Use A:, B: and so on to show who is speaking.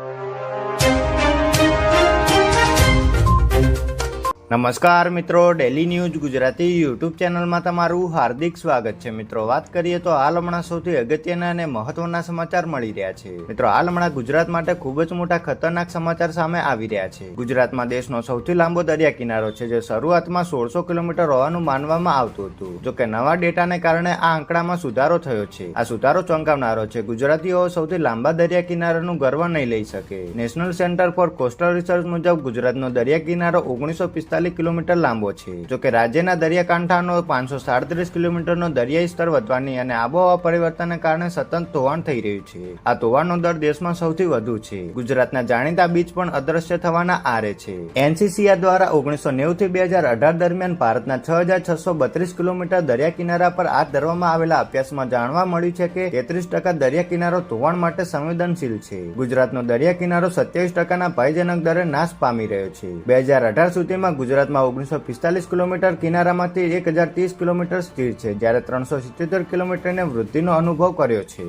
A: you. નમસ્કાર મિત્રો daily news Gujarati YouTube ચેનલમાં તમારું હાર્દિક સ્વાગત છે. મિત્રો, વાત કરીએ તો હાલ હમણાં સૌથી અગત્યના અને મહત્વના સમાચાર મળી રહ્યા છે. મિત્રો, હાલ હમણાં ગુજરાત માટે ખૂબ જ મોટા ખતરનાક સમાચાર સામે આવી રહ્યા છે. ગુજરાતમાં દેશનો સૌથી લાંબો દરિયા કિનારો છે, જે શરૂઆતમાં સોળસો કિલોમીટર હોવાનું માનવામાં આવતું હતું. જો કે નવા ડેટાને કારણે આ આંકડામાં સુધારો થયો છે. આ સુધારો ચોંકાવનારો છે, ગુજરાતીઓ સૌથી લાંબા દરિયા કિનારાનું ગર્વ નહીં લઈ શકે. National Centre for Coastal Research મુજબ ગુજરાતનો દરિયા કિનારો ઓગણીસો પિસ્તાલીસ કિલોમીટર લાંબો છે. જોકે રાજ્યના દરિયાકાંઠાનો પાંચસો સાડત્રીસ કિલોમીટરનો દરિયાઈ સ્તર વધવાની અને આબોહવા પરિવર્તનને કારણે સતત ધોવાણ થઈ રહ્યું છે. આ ધોવાણનો દર દેશમાં સૌથી વધુ છે. ગુજરાતના જાણીતા બીચ પણ અદ્રશ્ય થવાના આરે છે. એનસીસીઆર દ્વારા ઓગણીસો નેવું થી બે હજાર અઢાર દરમિયાન ભારતના છ હજાર છસો બત્રીસ કિલોમીટર દરિયા કિનારા પર હાથ ધરવામાં આવેલા અભ્યાસમાં જાણવા મળ્યું છે કે તેત્રીસ ટકા દરિયા કિનારો ધોવાણ માટે સંવેદનશીલ છે. ગુજરાતનો દરિયા કિનારો સત્યાવીસ ટકાના ભયજનક દરે નાશ પામી રહ્યો છે. બે હજાર અઢાર સુધીમાં ગુજરાતમાં ઓગણીસો પિસ્તાલીસ કિલોમીટર કિનારામાંથી એક હજાર ત્રીસ કિલોમીટર સ્થિર છે, જ્યારે ત્રણસો સિત્યોતેર કિલોમીટરને વૃદ્ધિનો અનુભવ કર્યો છે.